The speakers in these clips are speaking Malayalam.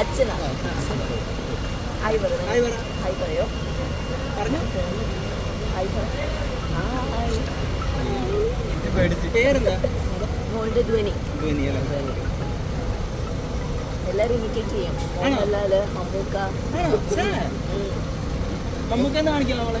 അച്ഛനാ ഹായ് പറഞ്ഞു ഹായ് പറയോ ഹായ് പറ ഹായ് പേരെന്താ മോളുടെ ധ്വനി എല്ലാരും ഇമിറ്റേറ്റ് ചെയ്യും മോഹൻലാൽ മമ്മൂക്ക മമ്മൂക്കെന്ന് കാണിക്കാം അവളെ?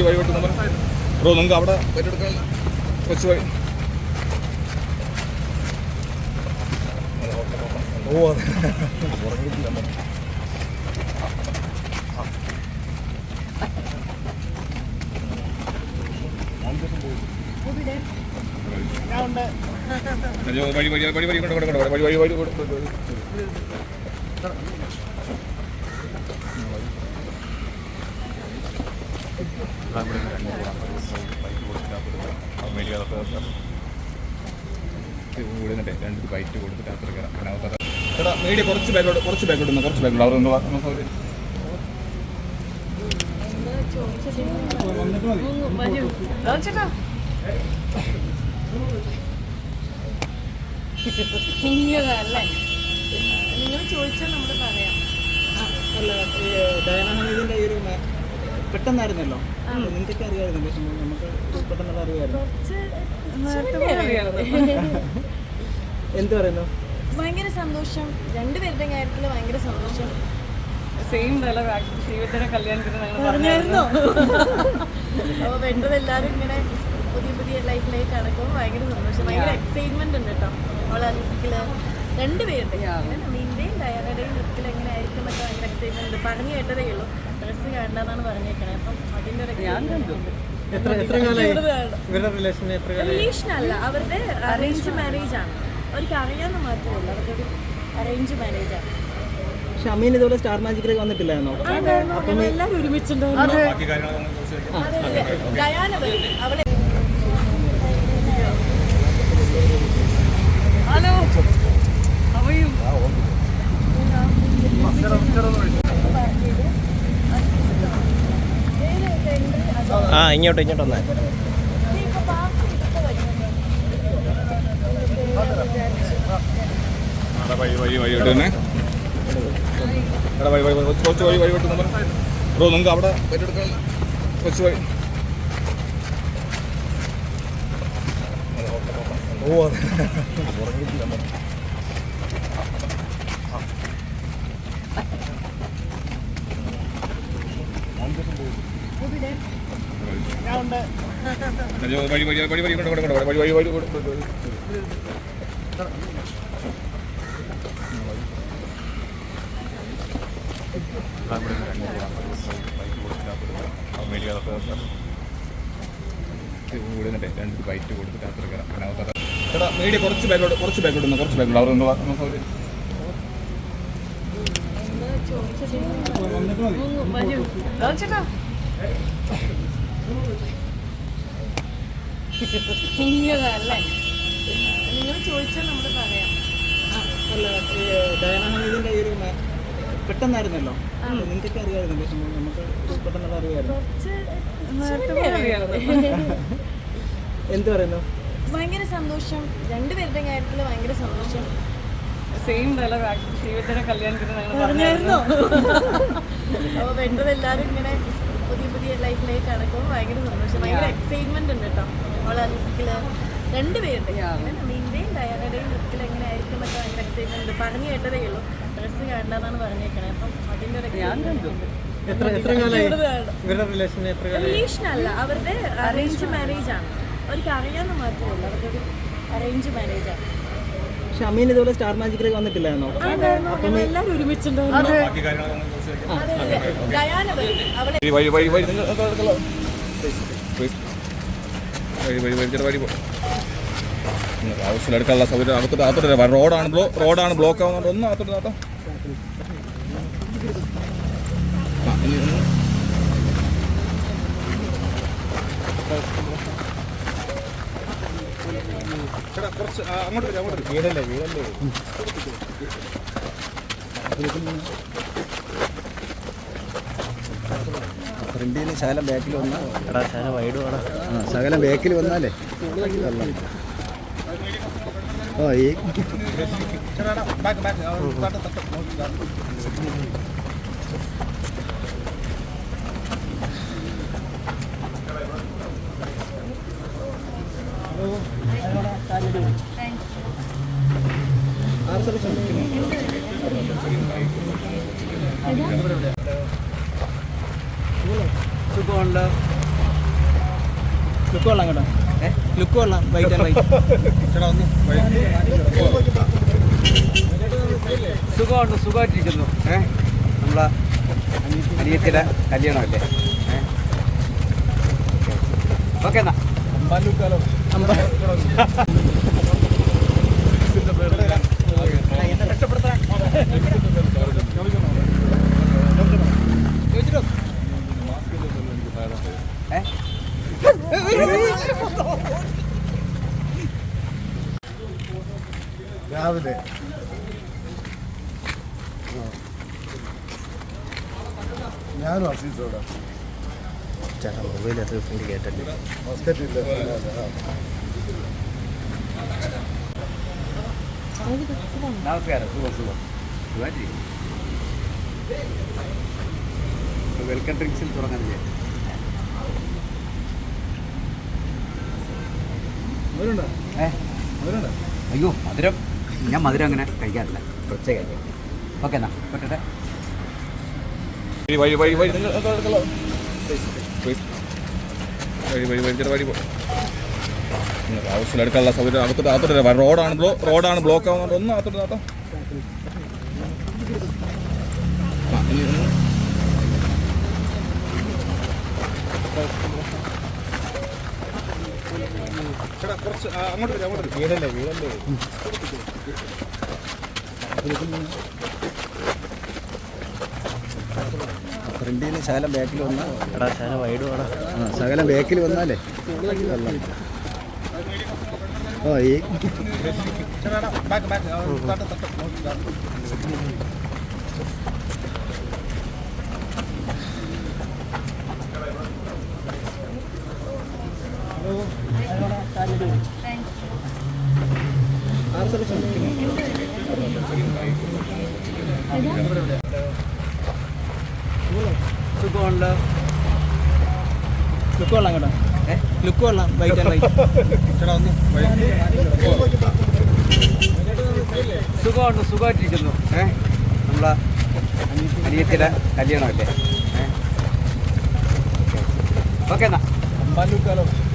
വഴി വിട്ട് നമ്മൾ ബ്രോ നിങ്ങൾക്ക് അവിടെ പറ്റെടുക്കാൻ കൊച്ചു വഴി ഓ വിടുന്നുണ്ട് രണ്ട് ബൈറ്റ് കൊടുത്തിട്ട് അത്ര എടാ മീഡിയ കുറച്ച് ബാക്കോട്ട് കുറച്ച് ബാക്കോട്ട് നിന്ന് കുറച്ച് ബാക്കോട്ട് അവർ ഒന്ന് വാ- സൗകര്യം നിങ്ങൾ ചോദിച്ചാൽ നമ്മൾ പറയാം. അല്ല ഈ ഡയന ഹമീദിന്റെ ഈ ഒരു പെട്ടെന്നായിരുന്നല്ലോ? നിനക്കൊക്കെ അറിയായിരുന്നു പക്ഷെ നമുക്ക് പെട്ടെന്നുള്ള അറിയായിരുന്നു എന്ത് പറയുന്നു? ഭയങ്കര സന്തോഷം. രണ്ടുപേരുടെ കാര്യത്തിൽ ഭയങ്കര സന്തോഷം. സെയിം ഡയലോഗ് കല്യാണത്തിന് ഞങ്ങൾ പറഞ്ഞായിരുന്നോ? അപ്പോൾ വേണ്ടത് എല്ലാവരും ഇങ്ങനെ പുതിയ പുതിയ ലൈഫിലേക്ക് കടക്കുമ്പോൾ ഭയങ്കര സന്തോഷം. ഭയങ്കര എക്സൈറ്റ്മെന്റ് ഉണ്ട് കേട്ടോ. അവളെ ലുക്കിൽ രണ്ടുപേരുടെ നിന്റെയും ഡയാനയുടെയും ലുക്കിൽ എങ്ങനെ ആയിരിക്കും എന്നൊക്കെ ഭയങ്കര എക്സൈറ്റ്മെന്റ് ഉണ്ട്. പറഞ്ഞു കേട്ടതേ ഉള്ളൂ. ഡ്രസ്സ് കണ്ടെന്നാണ് പറഞ്ഞേക്കണേ. അപ്പം അതിന്റെ ഒരു എക്സൈറ്റ്മെന്റ് ഉണ്ട്. റിലേഷൻ അല്ല. അവരുടെ അറേഞ്ച് മാരേജ് ആണ്. അവർക്ക് അറിയാവുന്ന മാത്രമല്ല അവർക്കൊരു അറേഞ്ച് മാനേജർ ആണ്. പക്ഷെ അമ്മീൻ ഇതുപോലെ സ്റ്റാർ മാജിക്കിലേക്ക് വന്നിട്ടില്ലായിരുന്നോ? എല്ലാം എല്ലാവരും ഒരുമിച്ചുണ്ടായിരുന്നു. ഡയാന വരും അവളെ ഹലോ. അവയും ആ ഇങ്ങോട്ട് ഇങ്ങോട്ട് വന്നേ. എടാ വഴി വഴി വഴി വിട്ട് തന്നെ വഴി വഴി കൊച്ചു വഴി വഴിയോട്ട് നമ്മൾ ബ്രോ നിങ്ങൾക്ക് അവിടെ പറ്റെടുക്കാൻ കൊച്ചു വഴി ഓ അതെ അയ്യോ, വഴി വഴി വഴി വഴി കൊണ്ട് കൊണ്ട് വഴി വഴി വഴി കൊണ്ട് രണ്ട് അത്ര കയറാം ചേട്ടാ മീഡിയ കുറച്ച് കുറച്ച് കുറച്ച് അവർ നിങ്ങൾ ചോദിച്ചാൽ നമ്മൾ പറയാം അല്ല ഈ ഡയാന ഹമീദിന്റെ ഈ ഒരു പെട്ടെന്നായിരുന്നല്ലോ. നിങ്ങൾക്കൊക്കെ അറിയാമായിരുന്നു സംഭവം. നമുക്ക് പെട്ടെന്നുള്ള അറിയായിരുന്നു നേരത്തെ പോലെ അറിയാമായിരുന്നു. എന്ത് പറയുന്നു? ഭയങ്കര സന്തോഷം. രണ്ടുപേരുടെ കാര്യത്തിൽ ഭയങ്കര സന്തോഷം. സെയിം ഡയലോഗ് ശ്രീവിദ്യയുടെ കല്യാണത്തിന് ഞങ്ങൾ പറഞ്ഞായിരുന്നോ. അപ്പോൾ വേണ്ടതെല്ലാവരും ഇങ്ങനെ പുതിയ പുതിയ ലൈഫിലേക്ക് കടക്കുമ്പോൾ ഭയങ്കര സന്തോഷം. ഭയങ്കര എക്സൈറ്റ്മെന്റ് ഉണ്ട് കേട്ടോ. അവളെ ലുക്കിൽ നിന്റെയും ഡയാനയുടെയും ലുക്കിൽ എങ്ങനെ ആയിരിക്കും എന്നൊക്കെ ഭയങ്കര എക്സൈറ്റ്മെന്റ് ഉണ്ട് പറഞ്ഞു കേട്ടതേ ഉള്ളൂ ഡ്രസ്സ് കണ്ടെന്നാണ് പറഞ്ഞേക്കണേ അപ്പം അതിന്റെ ഒരു റിലേഷൻ അല്ല അവരുടെ അറേഞ്ച് മാരേജ് ആണ് അവർക്ക് അറിയാന്ന് മാത്രമേ ഉള്ളൂ അവരുടെ ഒരു അറേഞ്ച് മാരേജ് ആണ് പക്ഷെ അമീൻ ഇതുപോലെ സ്റ്റാർ മാജിക്കിലേക്ക് വന്നിട്ടില്ലായിരുന്നോ എല്ലാവരും ഒരുമിച്ചുണ്ടായിരുന്നു വഴി വഴി വഴി വഴി വഴി ചേട്ടാ വഴി പോ ആവശ്യമില്ല. എടുക്കാനുള്ള സൗകര്യം അകത്തോട്ട് അകത്തോട്ട് വരാം. റോഡാണ് ബ്ലോ റോഡാണ് ബ്ലോക്ക് ആവുന്നുണ്ട് ഒന്ന് അകത്തോട്ട് ചേട്ടാ കുറച്ച് അങ്ങോട്ട് വരും അങ്ങോട്ട് വീടല്ലേ ശകലം ബാക്കിൽ വന്നാൽ എടാ ശാല വൈഡ് വേണം. ശകലം ബാക്കിൽ വന്നാലേ വെള്ളം. ഓ ഈ ചേട്ടാ ബാക്ക് ബാക്ക് തട്ട് തട്ട് നോക്കി ആറ് സെലക്ഷൻ സുഖമുണ്ട് ലുക്ക് കൊള്ളാം കേട്ടോ ലുക്ക് കൊള്ളാം വൈറ്റ് ആൻഡ് വൈറ്റ് സുഖമുണ്ട് സുഖമായിട്ടിരിക്കുന്നു. ഏഹ് നമ്മളെ അനിയത്തിയുടെ കല്യാണമല്ലേ? ഏ? ഓക്കെ എന്നാ. ഏ രാവിലെ. ഞാനും അസീസോടെ ചേട്ടാ മൊബൈൽ അത് ഫ്രണ്ട് കേട്ടല്ലേ ഹോസ്പിറ്റലിൽ നമസ്കാരം. സുഖം സുഖം. സുഖമായിട്ടിരിക്കും വെൽക്കം ഡ്രിങ്ക്സിൽ തുടങ്ങാൻ വിചാരിച്ചു അയ്യോ മധുരം. ഞാൻ മധുരം അങ്ങനെ കഴിക്കാറില്ല. കഴിക്കാം ഓക്കെ എന്നാ പറ്റട്ടെ വഴി സൗകര്യം അകത്തോട്ട് അകത്തോട്ട് റോഡാണ് ബ്ലോ റോഡാണ് ബ്ലോക്ക് ആവുന്നത് ഒന്ന് അകത്തോട്ട് താത്ത ആ വീടല്ലേ ശകലം ബാക്കിൽ വന്നാൽ എടാ ശാല വൈഡ് വേടാ ആ ശകലം ബാക്കിൽ വന്നാലേ. വെള്ളം. ഓ ഈ ചേട്ടാ സെലക്ഷൻ സുഖമുണ്ട്? ലുക്ക് കൊള്ളാം ലുക്ക് കൊള്ളാം വൈറ്റ് ആൻഡ് വൈറ്റ് സുഖമുണ്ട് സുഖമായിട്ടിരിക്കുന്നു. ഏ? നമ്മളെ അനിയത്തിയുടെ കല്യാണമല്ലേ? ഏ? ഓക്കെ എന്നാ. ഏ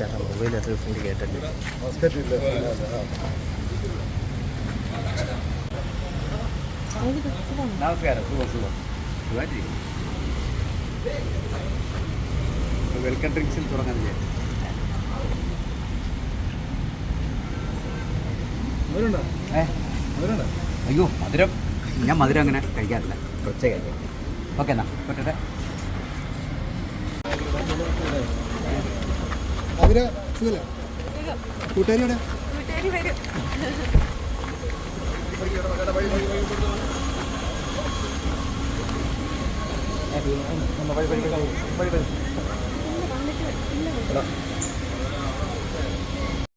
ചേട്ടാ കേട്ടല്ലേ. നമസ്കാരം സുഖം സുഖം. സുഖമായിട്ടിരിക്കും വെൽക്കം ഡ്രിങ്ക്സിൽ തുടങ്ങാൻ വിചാരിച്ചു. അയ്യോ മധുരം. ഞാൻ മധുരം അങ്ങനെ കഴിക്കാറില്ല. കുറച്ചേ കഴിക്കാം. ഓക്കെ എന്നാ പറ്റട്ടെ. അവർ സുഖല്ലേ? കൂട്ടുകാരിയുടെ വഴി വരും. വഴി വഴി വഴി വഴി